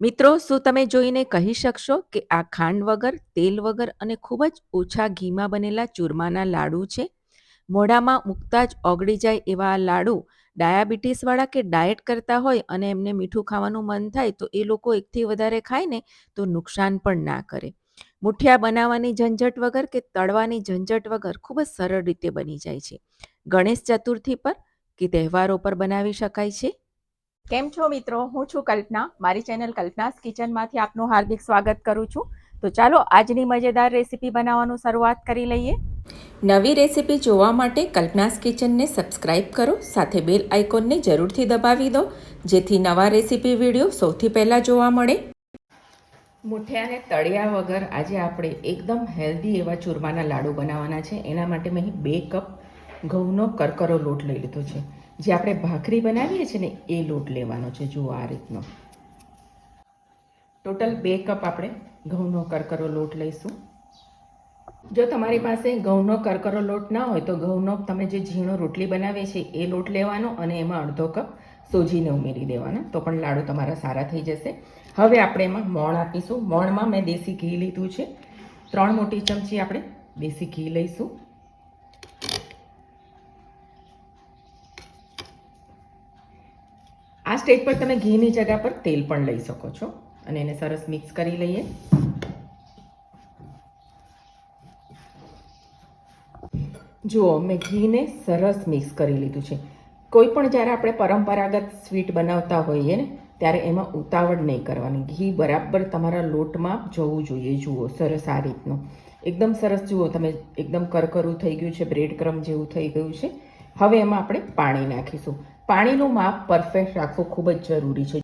મિત્રો, શું તમે જોઈને કહી શકશો કે આ ખાંડ વગર, તેલ વગર અને ખૂબ જ ઓછા ઘીમાં બનેલા ચૂરમાના લાડુ છે? મોઢામાં મૂકતા જ ઓગળી જાય એવા આ લાડુ ડાયાબિટીસવાળા કે ડાયટ કરતા હોય અને એમને મીઠું ખાવાનું મન થાય તો એ લોકો એકથી વધારે ખાય ને તો નુકસાન પણ ના કરે. મુઠિયા બનાવવાની ઝંઝટ વગર કે તળવાની ઝંઝટ વગર ખૂબ જ સરળ રીતે બની જાય છે. ગણેશ ચતુર્થી પર કે તહેવારો પર બનાવી શકાય છે? કેમ છો મિત્રો? હું છું કલ્પના. મારી ચેનલ કલ્પનાસ કિચનમાંથી આપનું હાર્દિક સ્વાગત કરું છું. તો ચાલો, આજની મજેદાર રેસીપી બનાવવાનું શરૂઆત કરી લઈએ. નવી રેસીપી જોવા માટે કલ્પનાસ કિચનને સબસ્ક્રાઇબ કરો, સાથે બેલ આઇકોનને જરૂરથી દબાવી દો, જેથી નવા રેસીપી વીડિયો સૌથી પહેલાં જોવા મળે. મુઠિયાને તળિયા વગર આજે આપણે એકદમ હેલ્ધી એવા ચૂરમાના લાડુ બનાવવાના છે. એના માટે મેં બે કપ ઘઉંનો કરકરો લોટ લઈ લીધો છે. જે આપણે ભાખરી બનાવીએ છીએ ને, એ લોટ લેવાનો છે. જુઓ આ રીતનો. ટોટલ બે કપ આપણે ઘઉંનો કરકરો લોટ લઈશું. જો તમારી પાસે ઘઉંનો કરકરો લોટ ના હોય, તો ઘઉંનો તમે જે ઝીણો રોટલી બનાવીએ છીએ એ લોટ લેવાનો અને એમાં અડધો કપ સોજીને ઉમેરી દેવાના. તો પણ લાડુ તમારા સારા થઈ જશે. હવે આપણે એમાં મોણ આપીશું. મોણમાં મેં દેશી ઘી લીધું છે. ત્રણ મોટી ચમચી આપણે દેશી ઘી લઈશું. આ સ્ટેજ પર તમે ઘીની જગ્યા પર તેલ પણ લઈ શકો છો. અને એને સરસ મિક્સ કરી લઈએ. જુઓ, મેં ઘીને સરસ મિક્સ કરી લીધું છે. કોઈ પણ જ્યારે આપણે પરંપરાગત સ્વીટ બનાવતા હોઈએ ને, ત્યારે એમાં ઉતાવળ નહીં કરવાની. ઘી બરાબર તમારા લોટમાં જવું જોઈએ. જુઓ, સરસ આ રીતનું. એકદમ સરસ, જુઓ, તમે એકદમ કરકરું થઈ ગયું છે બ્રેડ ક્રમ જેવું થઈ ગયું છે. હવે એમાં આપણે પાણી નાખીશું. પાણીનું માપ પરફેક્ટ રાખવું ખૂબ જ જરૂરી છે.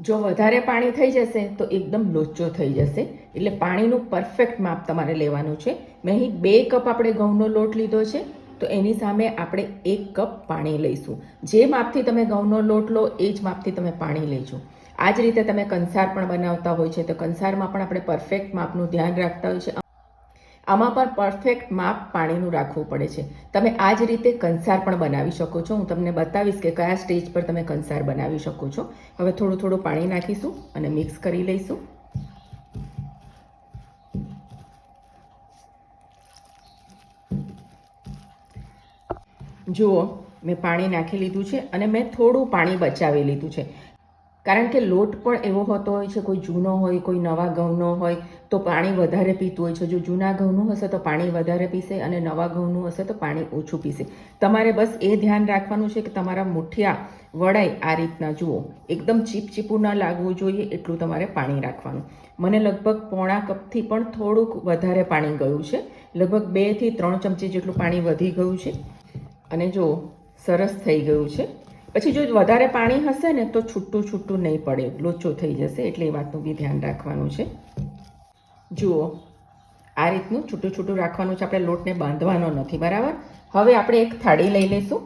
જો વધારે પાણી થઈ જશે, તો એકદમ લોચો થઈ જશે. એટલે પાણીનું પરફેક્ટ માપ તમારે લેવાનું છે. મેં અહીં બે કપ આપણે ઘઉંનો લોટ લીધો છે, તો એની સામે આપણે એક કપ પાણી લઈશું. જે માપથી તમે ઘઉંનો લોટ લો, એ જ માપથી તમે પાણી લેજો. આ જ રીતે તમે કંસાર પણ બનાવતા હોય છે, તો કંસારમાં પણ આપણે પરફેક્ટ માપનું ધ્યાન રાખતા હોય છે. આમાં પણ પરફેક્ટ માપ પાણીનું રાખવું પડે છે. તમે આ જ રીતે કંસાર પણ બનાવી શકો છો. હું તમને બતાવીશ કે કયા સ્ટેજ પર તમે કંસાર બનાવી શકો છો. હવે થોડું થોડું પાણી નાખીશું અને મિક્સ કરી લઈશું. જુઓ, મેં પાણી નાખી લીધું છે અને મેં થોડું પાણી બચાવી લીધું છે. કારણ કે લોટ પણ એવો હોતો હોય છે, કોઈ જૂનો હોય, કોઈ નવા ઘઉંનો હોય તો પાણી વધારે પીતું હોય છે. જો જૂના ઘઉંનું હશે તો પાણી વધારે પીશે અને નવા ઘઉંનું હશે તો પાણી ઓછું પીશે. તમારે બસ એ ધ્યાન રાખવાનું છે કે તમારા મુઠિયા વડાય આ રીતના જુઓ. એકદમ ચીપચીપું ન લાગવું જોઈએ એટલું તમારે પાણી રાખવાનું. મને લગભગ પોણા કપથી પણ થોડુંક વધારે પાણી ગયું છે. લગભગ બેથી ત્રણ ચમચી જેટલું પાણી વધી ગયું છે. અને જો સરસ થઈ ગયું છે. પછી જો વધારે પાણી હશે ને તો છૂટું છૂટું નહીં પડે. લોચો થઈ જશે એટલે એ વાતનું બી ધ્યાન રાખવાનું છે. જુઓ, આ રીતનું છૂટું છૂટું રાખવાનું છે, આપણે લોટને બાંધવાનો નથી, બરાબર? હવે આપણે એક થાળી લઈ લઈશું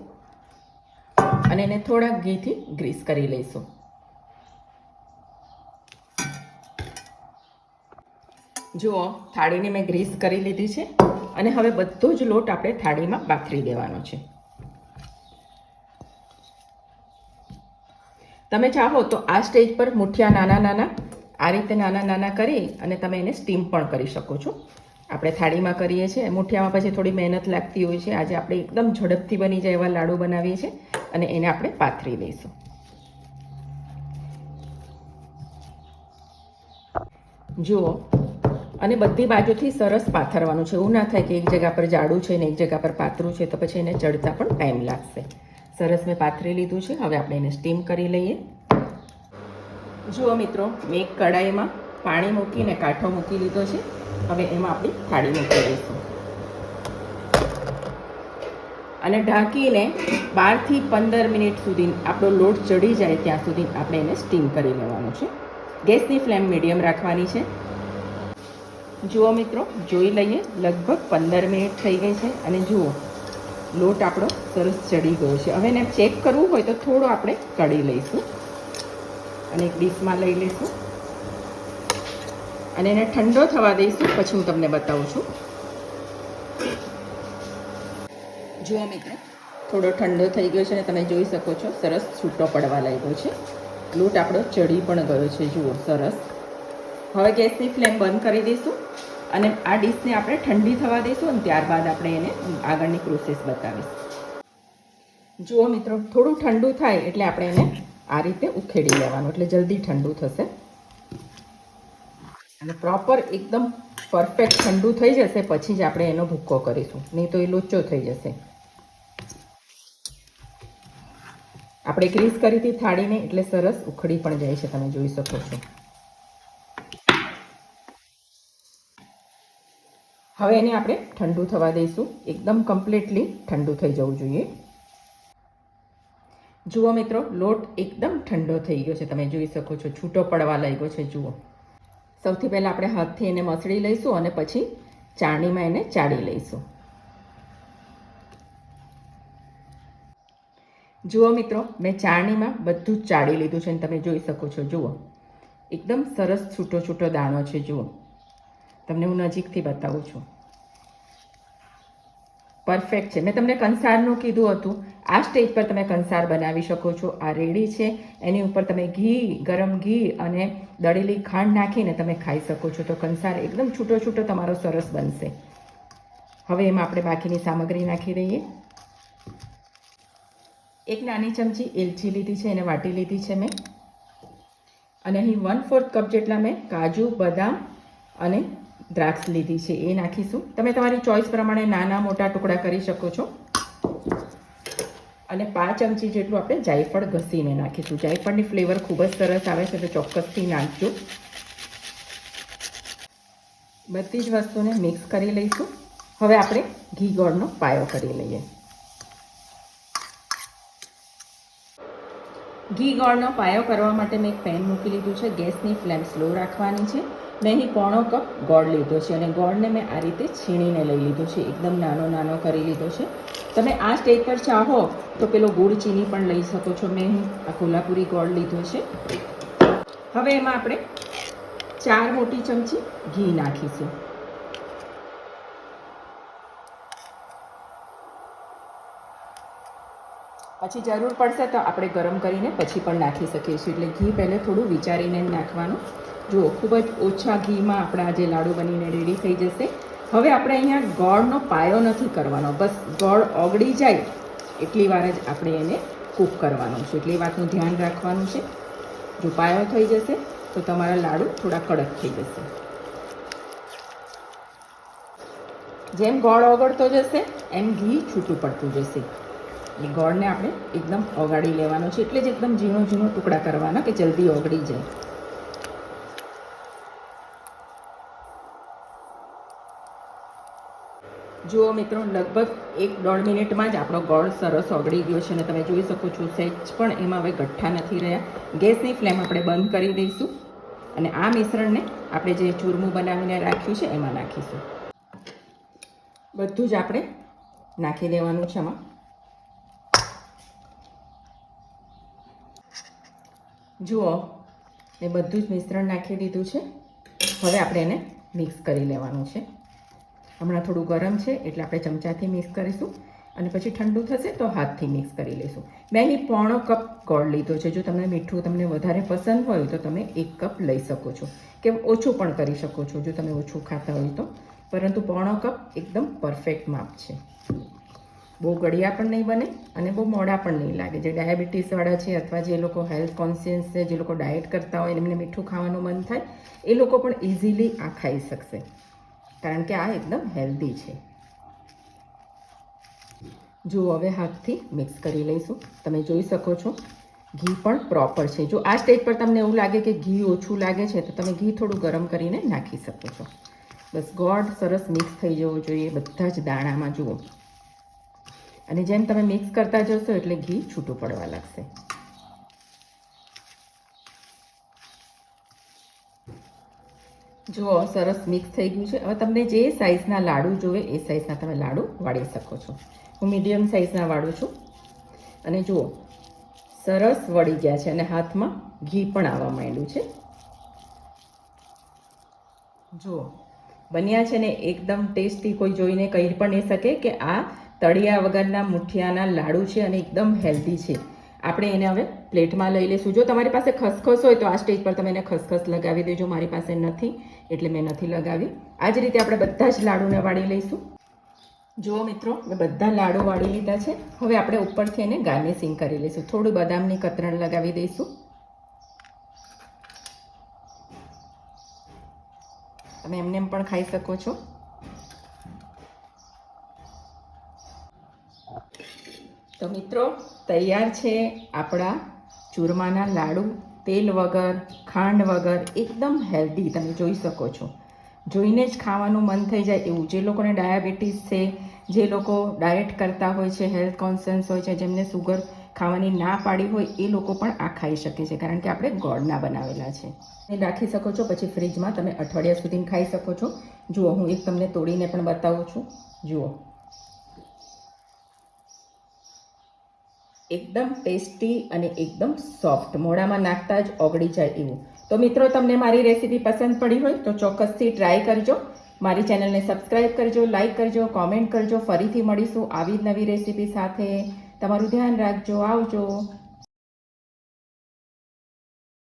અને એને થોડા ઘીથી ગ્રીસ કરી લઈશું. જુઓ, થાળીને મેં ગ્રીસ કરી લીધી છે અને હવે બધો જ લોટ આપણે થાળીમાં પાથરી દેવાનો છે. તમે ચાહો તો આ સ્ટેજ પર મુઠિયા નાના નાના આ રીતે નાના નાના કરી અને તમે એને સ્ટીમ પણ કરી શકો છો. આપણે થાળીમાં કરીએ છીએ. મુઠિયામાં પછી થોડી મહેનત લાગતી હોય છે. આજે આપણે એકદમ ઝડપથી બની જાય એવા લાડુ બનાવીએ છીએ અને એને આપણે પાથરી દઈશું. જુઓ, અને બધી બાજુથી સરસ પાથરવાનું છે. એવું ના થાય કે એક જગ્યા પર જાડું છે ને એક જગ્યા પર પાતળું છે તો પછી એને ચડતા પણ ટાઈમ લાગશે. સરસ મેં પાથરી લીધું છે. હવે આપણે એને સ્ટીમ કરી લઈએ. જુઓ મિત્રો, મેં એક કડાઈમાં પાણી મૂકીને કાંઠો મૂકી લીધો છે. હવે એમાં આપણી થાળી મૂકી દઈશું. અને ઢાંકીને બારથી પંદર મિનિટ સુધી આપણો લોટ ચડી જાય ત્યાં સુધી આપણે એને સ્ટીમ કરી લેવાનું છે. ગેસની ફ્લેમ મીડિયમ રાખવાની છે. જુઓ મિત્રો, જોઈ લઈએ, લગભગ પંદર મિનિટ થઈ ગઈ છે અને જુઓ, લોટ આપણો સરસ ચડી ગયો છે. હવે એને ચેક કરવું હોય તો થોડો આપણે કઢી લઈશું. અને એક ડીશમાં લઈ લઈશું. અને એને ઠંડો થવા દઈશું, પછી હું તમને બતાવું છું. જુઓ મિત્રો, થોડો ઠંડો થઈ ગયો છે અને તમે જોઈ શકો છો, સરસ છૂટો પડવા લાગ્યો છે. લોટ આપણો ચડી પણ ગયો છે, જુઓ, સરસ. હવે ગેસની ફ્લેમ બંધ કરી દઈશું અને આ ડીશને આપણે ઠંડી થવા દઈશું અને ત્યારબાદ આપણે એને આગળની પ્રોસેસ બતાવીશું. જુઓ મિત્રો, થોડું ઠંડુ થાય એટલે આપણે એને આ રીતે ઉખેડી લેવાનું, એટલે જલ્દી ઠંડુ થશે. અને પ્રોપર એકદમ પરફેક્ટ ઠંડુ થઈ જશે, પછી જ આપણે એનો ભૂક્કો કરીશું. નહીં તો એ લોચો થઈ જશે. આપણે ગ્રીસ કરી હતી થાળીને, એટલે સરસ ઉખડી પણ જાય છે, તમે જોઈ શકો છો. હવે એને આપણે ઠંડુ થવા દઈશું. એકદમ કમ્પ્લીટલી ઠંડુ થઈ જવું જોઈએ. જુઓ મિત્રો, લોટ એકદમ ઠંડો થઈ ગયો છે. તમે જોઈ શકો છો, છૂટો પડવા લાગ્યો છે, જુઓ. સૌથી પહેલાં આપણે હાથથી એને મસળી લઈશું અને પછી ચાળણીમાં એને ચાળી લઈશું. જુઓ મિત્રો, મેં ચાળણીમાં બધું જ ચાળી લીધું છે અને તમે જોઈ શકો છો, જુઓ. એકદમ સરસ છૂટો છૂટો દાણો છે, જુઓ. તમને હું નજીકથી બતાવું છું. પરફેક્ટ છે. મેં તમને કંસારનું કીધું હતું. આ સ્ટેજ પર તમે કંસાર બનાવી શકો છો. આ રેડી છે. એની ઉપર તમે ઘી, ગરમ ઘી અને દળેલી ખાંડ નાખીને તમે ખાઈ શકો છો. તો કંસાર એકદમ છૂટો છૂટો તમારો સરસ બનશે. હવે એમાં આપણે બાકીની સામગ્રી નાખી દઈએ. એક નાની ચમચી એલચી લીધી છે. એને વાટી લીધી છે મેં. અને અહીં વન ફોર્થ કપ જેટલા મેં કાજુ, બદામ અને દ્રાક્ષ લીધી છે એ નાખીશું. તમે તમારી ચોઈસ પ્રમાણે નાના મોટા ટુકડા કરી શકો છો. અને પાંચ ચમચી જેટલું આપણે જાયફળ ઘસીને નાખીશું. જાયફળની ફ્લેવર ખૂબ જ સરસ આવે છે, તો ચોક્કસથી નાખજો. બધી જ વસ્તુને મિક્સ કરી લઈશું. હવે આપણે ઘી ગોળનો પાયો કરી લઈએ. ઘી ગોળનો પાયો કરવા માટે મેં એક પેન મૂકી લીધું છે. ગેસની ફ્લેમ સ્લો રાખવાની છે. મેં અહીં પોણો કપ ગોળ લીધો છે અને ગોળને મેં આ રીતે છીણીને લઈ લીધો છે. એકદમ નાનો નાનો કરી લીધો છે. તમે આ સ્ટેજ પર ચાહો તો પેલો ગુળ ચીની પણ લઈ શકો છો. મેં આ કોલ્હાપુરી ગોળ લીધો છે. હવે એમાં આપણે ચાર મોટી ચમચી ઘી નાખીશું. પછી જરૂર પડશે તો આપણે ગરમ કરીને પછી પણ નાખી શકીએ છીએ. એટલે ઘી પહેલે થોડું વિચારીને નાખવાનું. જુઓ, ખૂબ જ ઓછા ઘીમાં આપણા જે લાડુ બનીને રેડી થઈ જશે. હવે આપણે અહીંયા ગોળનો પાયો નથી કરવાનો. બસ ગોળ ઓગળી જાય એટલી વાર જ આપણે એને કૂક કરવાનું છે. એટલી વાતનું ધ્યાન રાખવાનું છે. જો પાયો થઈ જશે તો તમારા લાડુ થોડા કડક થઈ જશે. જેમ ગોળ ઓગળતો જશે, એમ ઘી છૂટું પડતું જશે. એ ગોળને આપણે એકદમ ઓગાળી લેવાનો છે, એટલે જ એકદમ ઝીણો ઝીણો ટુકડા કરવાના કે જલ્દી ઓગળી જાય. જુઓ મિત્રો, લગભગ એક દોઢ મિનિટમાં જ આપણો ગોળ સરસ ઓગળી ગયો છે અને તમે જોઈ શકો છો સહેજ પણ એમાં હવે ગઠ્ઠા નથી રહ્યા. ગેસની ફ્લેમ આપણે બંધ કરી દઈશું અને આ મિશ્રણને આપણે જે ચૂરમું બનાવીને રાખ્યું છે, એમાં નાખીશું. બધું જ આપણે નાખી દેવાનું છે એમાં જુઓ, એ બધું જ મિશ્રણ નાખી દીધું છે. હવે આપણે એને મિક્સ કરી લેવાનું છે. હમણાં થોડું ગરમ છે, એટલે આપણે ચમચાથી મિક્સ કરીશું. અને પછી ઠંડુ થશે તો હાથથી મિક્સ કરી લઈશું. મેં અહીં પોણો કપ ગોળ લીધો છે. જો તમને મીઠું તમને વધારે પસંદ હોય તો તમે એક કપ લઈ શકો છો. કે ઓછું પણ કરી શકો છો, જો તમે ઓછું ખાતા હોય તો. પરંતુ પોણો કપ એકદમ પરફેક્ટ માપ છે. બહુ ગળિયા પણ નહીં બને અને બહુ મોડા પણ નહીં લાગે. જે ડાયાબિટીસવાળા છે અથવા જે લોકો હેલ્થ કોન્શિયસ છે, જે લોકો ડાયટ કરતા હોય એમને મીઠું ખાવાનું મન થાય, એ લોકો પણ ઇઝીલી આ ખાઈ શકશે. કારણ કે આ એકદમ હેલ્ધી છે. જુઓ હવે હાથથી મિક્સ કરી લઈશું. તમે જોઈ શકો છો, ઘી પણ પ્રોપર છે. જો આ સ્ટેજ પર તમને એવું લાગે કે ઘી ઓછું લાગે છે, તો તમે ઘી થોડું ગરમ કરીને નાખી શકો છો. બસ ગોળ સરસ મિક્સ થઈ જવું જોઈએ. બધા જ દાણામાં જુઓ. અને જેમ તમે મિક્સ કરતા જશો એટલે ઘી છૂટું પડવા લાગશે. જુઓ, સરસ મિક્સ થઈ ગયું છે. હવે તમને જે સાઇઝના લાડુ જોવે, એ સાઇઝના તમે લાડુ વાળી શકો છો. હું મીડિયમ સાઇઝના વાળું છું. અને જુઓ, સરસ વળી ગયા છે અને હાથમાં ઘી પણ આવવા માંડ્યું છે. જુઓ, બન્યા છે ને એકદમ ટેસ્ટી, કોઈ જોઈને કહી પણ નહીં શકે કે આ તળિયા વગરના મુઠિયાના લાડુ છે અને એકદમ હેલ્ધી છે. આપણે એને હવે પ્લેટમાં લઈ લઈશું. જો તમારી પાસે ખસખસ હોય તો આ સ્ટેજ પર તમે એને ખસખસ લગાવી દેજો. મારી પાસે નથી, એટલે મેં નથી લગાવી. આ જ રીતે આપણે બધા જ લાડુને વાળી લઈશું. જુઓ મિત્રો, મેં બધા લાડુ વાળી લીધા છે. હવે આપણે ઉપરથી એને ગાર્નિશિંગ કરી લઈશું. થોડું બદામની કતરણ લગાવી દઈશું. તમે એમને એમ પણ ખાઈ શકો છો. તો મિત્રો, તૈયાર છે આપણા ચૂરમાના લાડુ. તેલ વગર, ખાંડ વગર એકદમ હેલ્ધી તમે જોઈ શકો છો. જોઈને જ ખાવાનું મન થઈ જાય એવું. જે લોકોને ડાયાબિટીસ છે, જે લોકો ડાયટ કરતા હોય છે હેલ્થ કોન્શિયસ હોય છે, જેમને સુગર ખાવાની ના પાડી હોય, એ લોકો પણ આ ખાઈ શકે છે. કારણ કે આપણે ગોળના બનાવેલા છે. એ રાખી શકો છો, પછી ફ્રીજમાં તમે અઠવાડિયા સુધી ખાઈ શકો છો. જુઓ, હું એક તમને તોડીને પણ બતાવું છું. જુઓ. એકદમ ટેસ્ટી અને એકદમ સોફ્ટ. મોઢામાં નાખતા જ ઓગળી જાય એવું. તો મિત્રો, તમને મારી રેસીપી પસંદ પડી હોય તો ચોક્કસથી ટ્રાય કરજો. મારી ચેનલને સબસ્ક્રાઈબ કરજો લાઇક કરજો કોમેન્ટ કરજો. ફરીથી મળીશું આવી જ નવી રેસીપી સાથે. તમારું ધ્યાન રાખજો, આવજો.